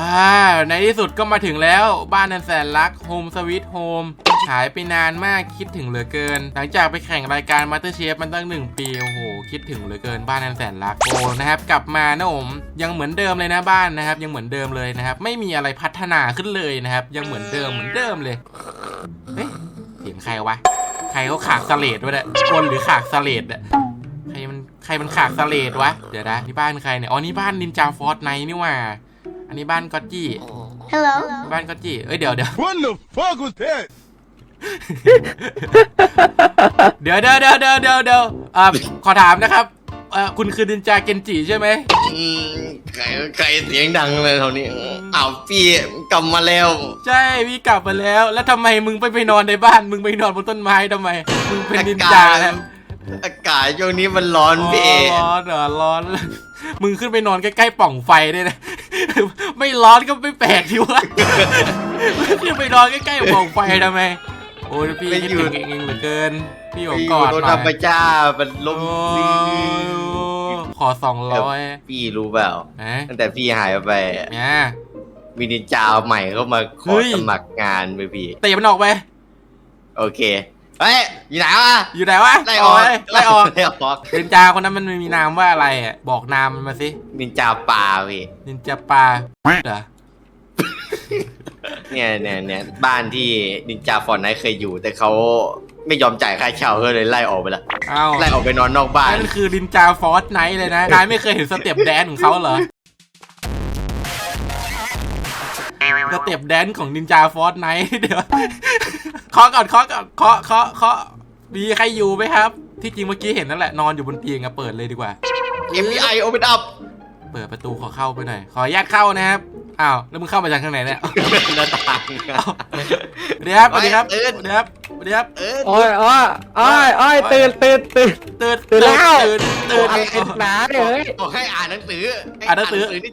อ่าในที่สุดก็มาถึงแล้วบ้านอันแสนรักโฮมสวิตโฮมหายไปนานมากคิดถึงเหลือเกิน หลังจากไปแข่งรายการมาสเตอร์เชฟมันตั้งหนึ่งปี โอ้โห คิดถึงเหลือเกินบ้านอันแสนรักโอ้นะครับ กลับมานะผมยังเหมือนเดิมเลยนะบ้านนะครับ ยังเหมือนเดิมเลยนะครับ ไม่มีอะไรพัฒนาขึ้นเลยนะครับ ยังเหมือนเดิมเหมือนเดิมเลยเฮ้ยเสียงใครวะใครเขาขากสเลดวะเนี่ยคนหรือขากสเลดอะใครมันใครมันขากสเลดวะเดี๋ยวนะนี่บ้านใครเนี่ยอ๋อนี่บ้านนินจาฟอร์ตไนนี่ว่า อันนี้บ้านก็อตจี้ Hello. บ้านก็อตจี้ เอ้ยเดี๋ยวเดี๋ยว What the fuck was that? เดี๋ยวเดี๋ยวเดี๋ยวเดี๋ยวเดี๋ยวเดี๋ยวอ่าขอถามนะครับเอ่อคุณคือนินจาเกนจิใช่ไหม อืมใครใครเสียงดังเลยเท่านี้อ้าวพี่กลับมาแล้ว ใช่พี่กลับมาแล้ว แล้วทำไมมึงไปไปนอนในบ้าน มึงไปนอนบนต้นไม้ทำไม มึงเป็นนินจาแล้ว อากาศช่วงนี้มันร้อนอ๋อพี่ร้อนเหรอร้อน มึงขึ้นไปนอนใกล้ๆปล่องไฟด้วยนะ ไม่ร้อนก็ไม่แปลกทีวะขึ้นไปนอนใกล้ๆปล่องไฟทำไม โอ้ยพี่คิดถึงเองๆเหลือเกิน พี่ขอพี่กอดโดนหน่ธรอรมยชาติมันลโอ้มขอสองร้อยพี่รู้เปล่านะตั้งแต่พี่หายไปเนี่ยมีนินจาใหม่เข้ามาขเฮ้อยสมัครงานไปพี่เตะมันออกไป โอเค เฮ้ยอยู่ไหนวะอยู่ไหนวะไล่ออกเาไล่ออกไล่ออกนินจาคนนั้นมันมีนามว่าอะไรอะบอกนามมันมาสินินจาป่าพี่นินจาปลาเหรอเนี่ยเนี่ยเนี่ยบ้านที่นินจาฟอนไนท์เคยอยู่ แต่เขาไม่ยอมจ่ายค่าเช่าก็เลยไล่ออกไปละเอ้าไล่ออกไปนอนนอกบ้านนั่นคือดินจาฟอร์สไนท์เลยนะนายไม่เคยเห็นสเต็ปแดนของเขาเหรอ สเต็ปแดนของนินจาฟอร์สไนท์เดี๋ยวเคาะก่อนเคาะก่อนเคาะเคาะเคาะมีใครอยู่ไหมครับ ที่จริงเมื่อกี้เห็นนั่นแหละนอนอยู่บนเตียงอะเปิดเลยดีกว่า FBI open up เปิดประตูขอเข้าไปหน่อยขออนุญาตเข้านะครับอ้าวแล้วมึงเข้ามาจากข้างไหนเนี่ยหน้าต่างสวัสดีครับสวัสดีครับเอิ้สนวัสดีครับสวัสดีครับเออโอ้ยโอ้ยโอ้ยโอ้ยตื่นตื่นตื่นตื่นตื่นแล้วตื่นตื่นอะไรกันหนาเนี่ยเฮ้ยบอกให้อ่านหนังสือให้อ่านหนังสือนี่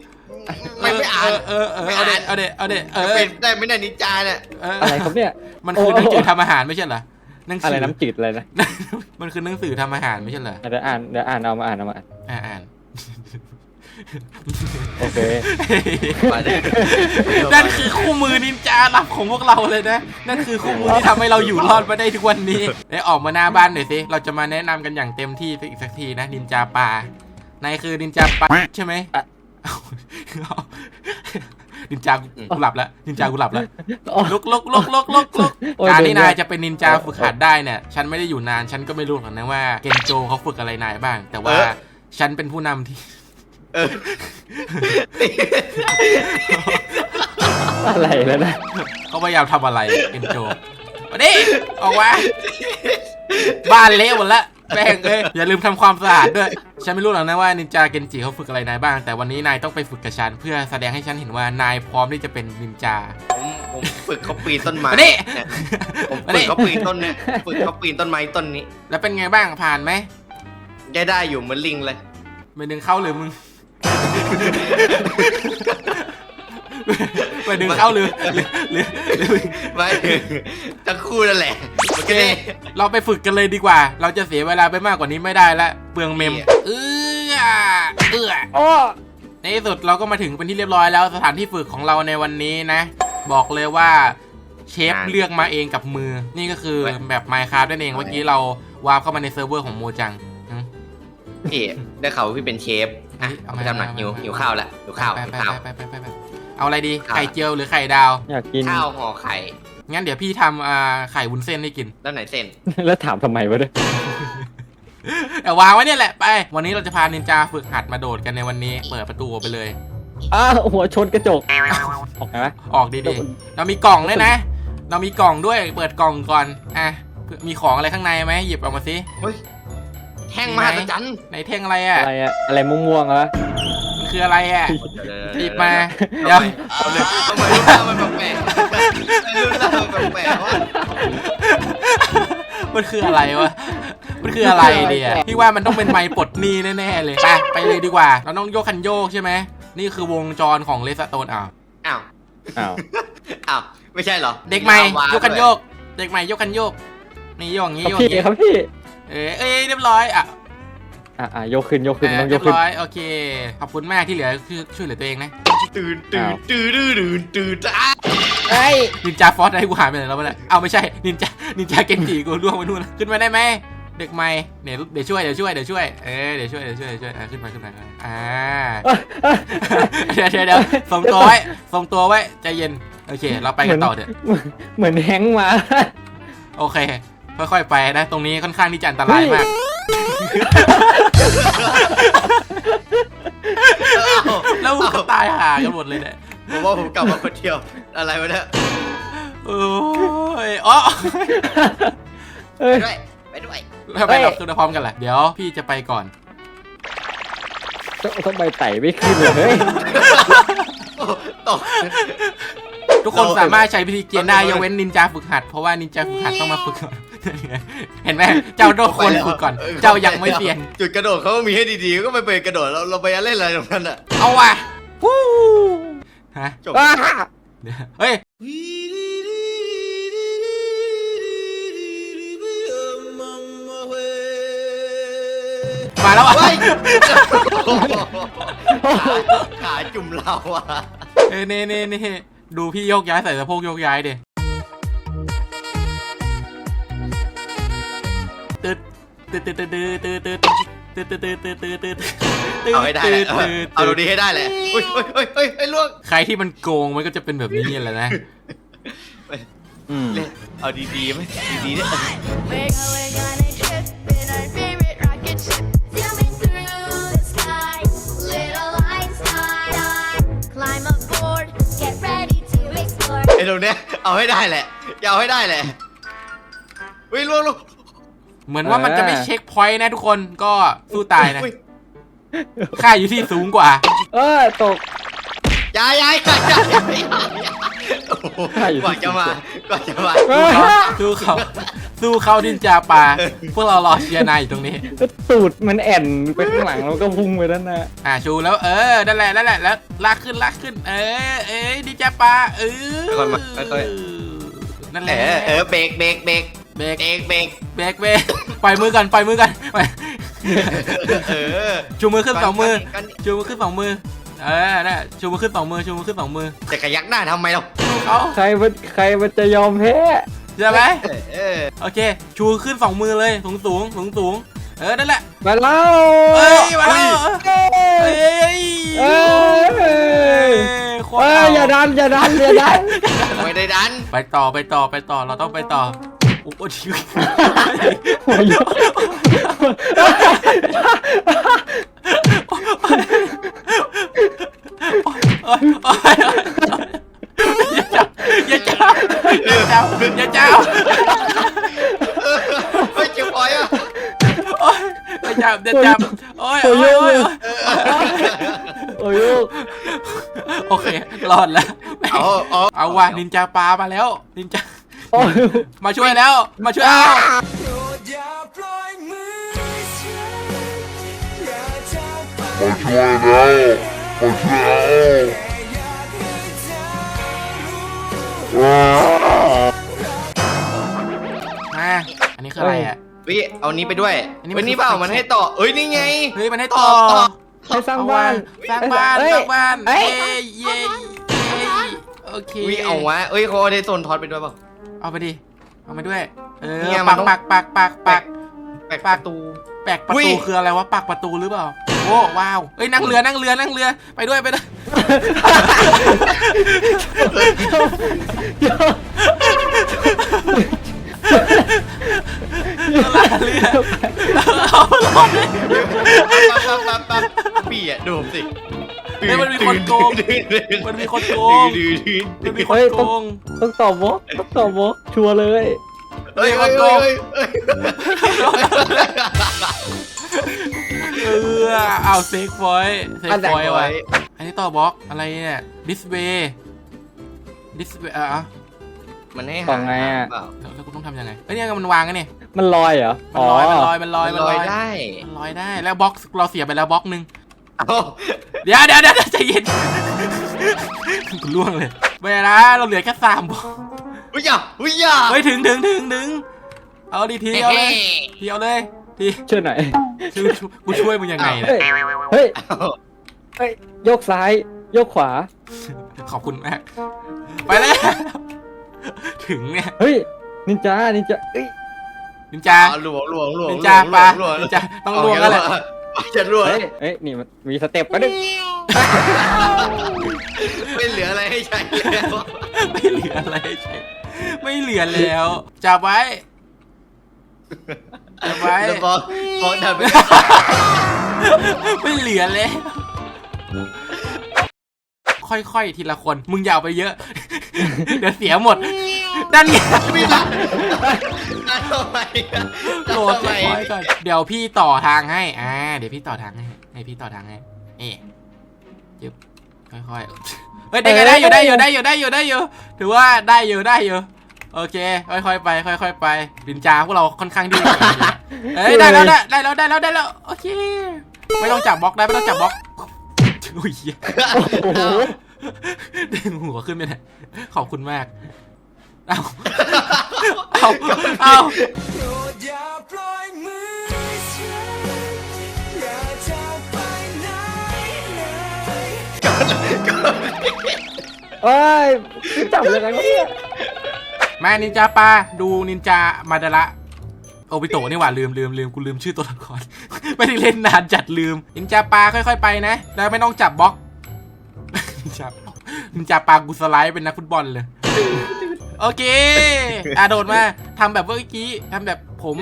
ไม่ไม่อ่านเออเออเออเอาเด็เอาเด็เอาเด็เออเป็นได้ไม่ได้นินจาเนี่ยเอออะไรครับเนี่ย มันคือหนังสือทำอาหารไม่ใช่เหรอหนังสือะไรน้ำจืดอะไรนะ มันคือหนังสือทำอาหารไม่ใช่เหรอเดี๋ยวอ่านเดี๋ยวอ่านเอามาอ่านเอามาอ่านอ่าอ่านโอเคมาเนี่ยนั่นคือคู่มือนินจาลับของพวกเราเลยนะ นั่นคือคู่มือที่ทำให้เราอยู่รอดมาได้ทุกวันนี้ได้ออกมาหน้าบ้านหน่อยสิ เราจะมาแนะนำกันอย่างเต็มที่อีกสักทีนะนินจาปลานายคือนินจาปลาใช่ไหมเอาเอา นินจากูหลับแล้วนินจากูหลับแล้วลุกลุกลุกลุกลุกลุกโอ้ยการที่เดี๋ยวนายจะเป็นนินจาฝึกหัดได้เนี่ย ฉันไม่ได้อยู่นาน ฉันก็ไม่รู้หรอกนะว่าเกนโจเขาฝึกอะไรนายบ้าง แต่ว่าฉันเป็นผู้นำที่เอออะไรแล้วนะเขาพยายามทำอะไรเกนโจมาดิออกมาบ้านเละหมดละ แม่งเอ้ยอย่าลืมทำความสะอาดด้วย ฉันไม่รู้หรอกนะว่านินจาเกนจิเขาฝึกอะไรนายบ้าง แต่วันนี้นายต้องไปฝึกกับฉันเพื่อแสดงให้ฉันเห็นว่านายพร้อมที่จะเป็นนินจา ผมผมฝึกเขาปีนต้นไม้มานี่ เนี่ยผมมาฝึนี่กเขาปีนต้นเนี่ยฝึกเขาปีนต้นไม้ต้นนี้แล้วเป็นไงบ้างผ่านไหมได้ได้อยู่เหมือนลิงเลยไปดึงเข้าหรือมึง ไปดึงเข้าหรือหรือหรือหรือไม่ทั้งคู่นั่นแหละโอเค เราไปฝึกกันเลยดีกว่า เราจะเสียเวลาไปมากกว่านี้ไม่ได้ละเปลืองเมม เอื้อเอื้อโอ้ในที่สุดเราก็มาถึงเป็นที่เรียบร้อยแล้วสถานที่ฝึกของเราในวันนี้นะ บอกเลยว่าเชฟเลือกมาเองกับมือ นี่ก็คือแบบไมค์ค r a f t นั่นเองเมื่อกี้เราวาร์ปเข้ามาในเซิร์ฟเวอร์ของโมจังหึพี่ได้ข่าวว่าพี่เป็นเชฟอะเอาไปทำหนักหิวหิวข้าวแล้วหิวข้าวไปหิวไปข้าวไปไปไปไป เอาอะไรดีข้าวไข่เจียวหรือไข่ดาว อยากกิน ข้าวห่อไข่ งั้นเดี๋ยวพี่ทำอ่าไข่วุ้นเส้นให้กิน แล้วไหนเส้น แล้วถามทำไมวะเนี่ยแต่วางไว้เนี่ยแหละไป วันนี้เราจะพานินจาฝึกหัดมาโดดกันในวันนี้ เปิดประตูออกไปเลย อ้าวหัวชนกระจก ออกไงวะออกดีๆ เรามีกล่องด้วยนะ เรามีกล่องด้วย เปิดกล่องก่อน อะ มีของอะไรข้างในไหมหยิบออกมาสิเฮ้ยแท่งมีมไหมหัศจรรย์ในเท่งอะไรอะอะไรอะอะไรม่วงๆวะมัน คืออะไรอะหยิบมาเดี๋เดี๋ยยววเอาเลยทำไมรูปร่างมันแปลกๆรูปร่างมันแปลกๆวะมันคืออะไรวะ มันคืออะไรเนี่ยพี่ว่ามันต้องเป็นไม้ปลดหนี้แน่ๆเลยไปไปเลยดีกว่า เราต้องโยกคันโยกใช่ไหม นี่คือวงจรของเลสโตนอ่าว อ้าว อ้าว อ้าว ไม่ใช่เหรอ เด็กใหม่ลาวาโยกคันด้วยโยก เด็กใหม่โยกคันโยก นี่โยกอย่างงี้ครับโยกอพี่ย่างงี้ครับพี่เอ้ยเอ้ยเรียบร้อยอะ อะอะยกขึ้นยกขึ้นเออต้องยเรียกบขึ้น ร้อยโอเค ขอบคุณมากที่เหลือคือช่วยเหลือตัวเองนะตื่นตื่นอ้าวตื่นตื่นตื่นตื่นจ้าไอ้ยนินจาฟอสได้กูหายไปไหนแล้ววะเนี่ยเอาไม่ใช่นินจานินจาเกนจิกูล่วงไปนู่นแล้วขึ้นมาได้ไหมเด็กใหม่เดี๋ยวเดี๋ยวช่วยเดี๋ยวช่วยเดี๋ยวช่วยเออเดี๋ยวช่วยเดี๋ยวช่วยเดี๋ยวช่วยอะขึ้นมาขึ้นมาขึ้นมาอ่า เดี๋ยวเดี๋ยวเดี๋ยวส่งตัวไว้ส่งตัวไว้ใจเย็นโอเค เราไปกันต่อเถอะเหมือนแฮงค์มา โอเค ค่อยๆไปนะ ตรงนี้ค่อนข้างที่จะอันตรายมาก แล้วก็ตายหากันหมดเลยเนี่ยผมว่าผมกลับมาคนเดียวอะไรวะเนี่ยโอ้ยอ๋อเอ้ไปย ด้วยไปด้วยทำไมเราขึ้นมาพร้อมกันล่ะ เดี๋ยวพี่จะไปก่อนทำไมไต่ไม่ขึ้นเลยเฮ้ยโอ้ตก ทุกคนเราสามารถใช้วิธีเกียนได้เรายกเว้นนินจาฝึกหัด เพราะว่านินจาฝึกหัดต้องมาฝึกก่อนเห็นไหมเจ้าโดนคนฝึกก่อน เจ้ายังไม่เปลี่ยน จุดกระโดดเขาก็มีให้ดีๆ ก็ไม่ไปกระโดดเราเราไปเล่นอะไรตรงนั้นอะ เอาว่ะวู้ฮะจบอ้าเดี๋ยวเฮ้ยมาแล้วอะเฮ้ยขาจุ่มเราอะเอ้ยเน่เน่เน่ ดูพี่โยกย้ายใส่สะโพกโยกย้ายเด็ตึ๊ดตึ๊ดตึ๊ดตึ๊ดตึ๊ดตึ๊ดตึ๊ดตึ๊ดตึ๊ดตึ๊ดตึ๊ดตึ๊ดตึ๊ดเอาให้ได้แหละเอาเอาดูดีให้ได้แหละอุ้ยอุ้ยอุ้ยอุ้ยไอ้ยล่วงใครที่มันโกงมันก็จะเป็นแบบนี้แหละนะอืม เล่นเอาดีๆไหมดีๆเนี่ย We're going on a เนี้ยเอาให้ได้แหละอย่าเอาให้ได้แหละอุ้ยล่วงล่วงเหมือนว่ามันจะไม่เช็คพอยต์นะทุกคนก็สู้ตายนะอุ้ค่าอยู่ที่สูงกว่า เออตก ย้ายย้ายย้ายย้ายย้ายโอ้โหกว่าจะมากว่าจะมาเออสู้เขาสู้เขาดินจาปลาพวกเรารอเชียร์นายอยู่ตรงนี้แล้วตูดมันแอนไปข้างหลังแล้วก็พุ่งไปด้านหน้าอ่าชูแล้วเออนั่นแหละนั่นแหละแล้วลากขึ้นลากขึ้น เออเอ้ยดิจาปลาเออค่อยๆมาค่อยนั่นๆแหเอละอเออเบรกเบรกเบรกเบรกเบรกเบรกเบรกเบรกปล่อยมือกันปล่อยมือกันไปเออ ชูมือขึ้นสองมือกันชูมือขึ้นสองมือ เออน่ะชูมือขึ้นสองมือชูมือขึ้นสองมือจะขยักหน้าทำไมเราชูเขาใครมันใครมันจะยอมแพ้ใช่ไหมเออโอเค ชูขึ้นสองมือเลยสูงสูงสูงสูงเออนั่นแหละมาแล้วเอ้ยมาแล้วเอ้ยเอ้ยโคตรเอ้ยเอาอย่าดันอย่าดันอย่าดันไม่ได้ดันไปต่อไปต่อไปต่อเราต้องไปต่อโอ้โหชีวิตหัวโยก จับอย่าจับโอ้ยหัโอ้วยโยกโอ้เลยยโอ้ยโยกโอเครอดแล้วเอาเอาเอาว่ะนินจาปลามาแล้วนินจาโอ้ยมาช่วยแล้ว มาช่วยแล้วมาช่วยแล้วมาช่วยแล้วว้าวมาอันนี้คืออะไรอะ วิเอานี้ไปด้วยอันนี้มัวันนนี้เปล่ามันให้ต่อเอ้ยนี่ไง เฮ้ยมันให้ต่อต่อ ให้สร้างบ้านสร้างบ้านเอ้ย สร้างบ้านเอ้เย้ย เย้เย้โอเควิเอาวะเอ้ยเขาเอาได้โซนทอดไปด้วยเปล่า เอาไปดิเอาไปด้วย เออเนี่ยมัปันกต้อง ปักปักปักปัก แปะประตู แปกประอุ้ตูยคืออะไรวะปักประตูหรือเปล่าโอ้ว้าวเอ้ยนั่งเรือนั่งเรือนั่งเรือไปด้วยไปด้วยลาเรื เอาลงปั๊บปั๊บปั๊บปั๊บปี่อะดูผมสิเฮ้ยมันมีคนโกงมันมีคนโกงดื้อดื้อมันมีคนโกงต้องตอบวกต้องตอบวกชัวร์เลยเฮ้ยเฮ้ยเฮ้ยเออเอาเซฟฟอยเซฟฟอยไว้อันนี้ต่อบล็อกอะไรเนี่ยดิสเบย์ดิสเบย์อะ มันให้ต่หาอไงอะ เปล่าแล้วแล้วกูต้องทำยังไงเอ้ยเนี่ยมันวางกันเนี่ยมันลอยเหรอมันลอยมันลอยมันลอยมัมันนลลออยยได้มันลอยได้แล้วบล็อกเราเสียไปแล้วบล็อกหนึ่งเอ้าเดี๋ยวเดี๋ยวเดี๋ยวใจเย็นกูล่วงเลยเวลาเราเหลือแค่สามบล็อกอุ้ยอย่าอุ้ยอย่าเฮ้ยถึงถึงถึงถึงเอาดิทีเอาเลยทีเอาเลยทีช่วยหน่อยช่วยช่วยกูช่วยมึงยังไงเฮ้เนี่ยยเฮ้ยเฮ้ยโยกซ้ายโยกขวา ขอบคุณมาก ไปแล้ว ถึงเนี่ยเฮ้ยนินจานินจาเอ้ยนินจาอ๋อหลวงหลวงหลวงนินจาปลาหลวงหลวงนินจาต้องลวงแล้วแหละจะลวงเฮ้ยเฮ้ยนี่มันมีสเต็ปก็ดึงไม่เหลืออะไรให้ใช้แล้วไม่เหลืออะไรให้ใช้ไม่เหลือแล้วจับไว้จับไว้แล้วพอพอดันไปไม่เหลือแล้วค่อยๆทีละคน มึงอย่าเอาไปเยอะ เดี๋ยวเสียหมดด้า นนี้ไม่ได้ทำไมอะโหลดทำไมค่อยๆก่อนเดี๋ยวพี่ต่อทางให้อ่าเดี๋ยวพี่ต่อทางให้ให้พี่ต่อทางให้เอ๊ะยึบค่อยๆเฮ้ยได้ไงได้อยู่ได้อยู่ได้อยู่ได้อยู่ได้อยู่ถือว่าได้อยู่ได้อยู่โอเค ค่อยๆไป ค่อย ๆ ไปดินจาพวกเราค่อนข้างดีเฮ้ยได้แล้วได้ได้แล้วได้แล้วได้แล้วโอเคไม่ต้องจับบล็อกได้ไม่ต้องจับบล็อกอุ้ยเหี้ยโอ้โหดึงหัวขึ้นไปเลยขอบคุณมาก เอาเอาเอาอย่าปล่อยมือฉันอย่าจากไปไหนเลยเอ้ยจับเลยกันวะเนี่ยมานินจาปลาดูนินจามาดาระโอบิโตะนี่หว่าลืมลืมลืมกูลืมชื่อตัวละคร ไม่ได้เล่นนานจัดลืมนินจาปลาค่อยๆไปนะ แล้วไม่ต้องจับบล็อกนินจานินจาปลากูสไลด์เป็นนักฟุตบอลเลย โอเค อะโดดมาทำแบบเมื่อกี้ทำแบบผม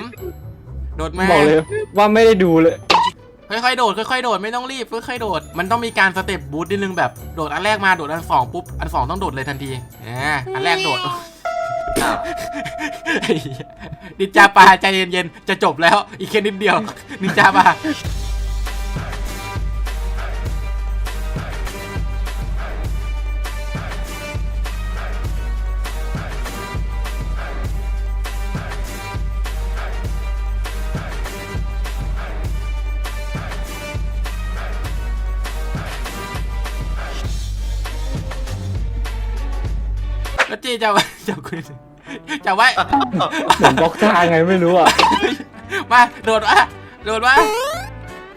โดดมา บอกเลยว่าไม่ได้ดูเลย ค่อยๆโดดค่อยๆโดดไม่ต้องรีบค่อยๆโดด มันต้องมีการสเต็ปบูทนิดนึงแบบโดดอันแรกมาโดดอันสองปุ๊บอันสองต้องโดดเลยทันทีอ่าอันแรกโดดอ้าวไอ้เหี้ยนินจาปลาใจเย็นๆจะจบแล้วอีกแค่นิดเดียวนินจาปลา จีจะจับคุณจับไว้เหมือนบล็อกทางไงไม่รู้อะมาโดดมาโดดมา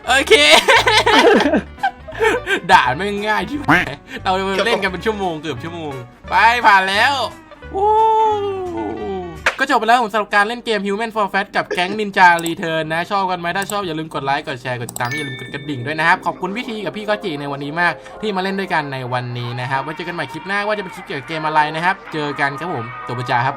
โอเค ด่าไม่งง่ายที่ไหนเราเล่นกันเป็นชั่วโมงเกือบชั่วโมง ไปผ่านแล้ววู้ก็ จบไปแล้วผมสำหรับการเล่นเกม Human for Fat กับแก๊ง Ninja Return นะ ชอบกันไหมถ้าชอบอย่าลืมกดไลค์ กดแชร์ กดติดตาม อย่าลืมกดกระดิ่งด้วยนะครับ ขอบคุณพี่ทีกับพี่ก็จีในวันนี้มาก ที่มาเล่นด้วยกันในวันนี้นะครับไว้เจอกันใหม่คลิปหน้าว่าจะเป็นคลิปเกี่ยวกับเกมอะไรนะครับ เจอกันครับผมตัวประจาครับ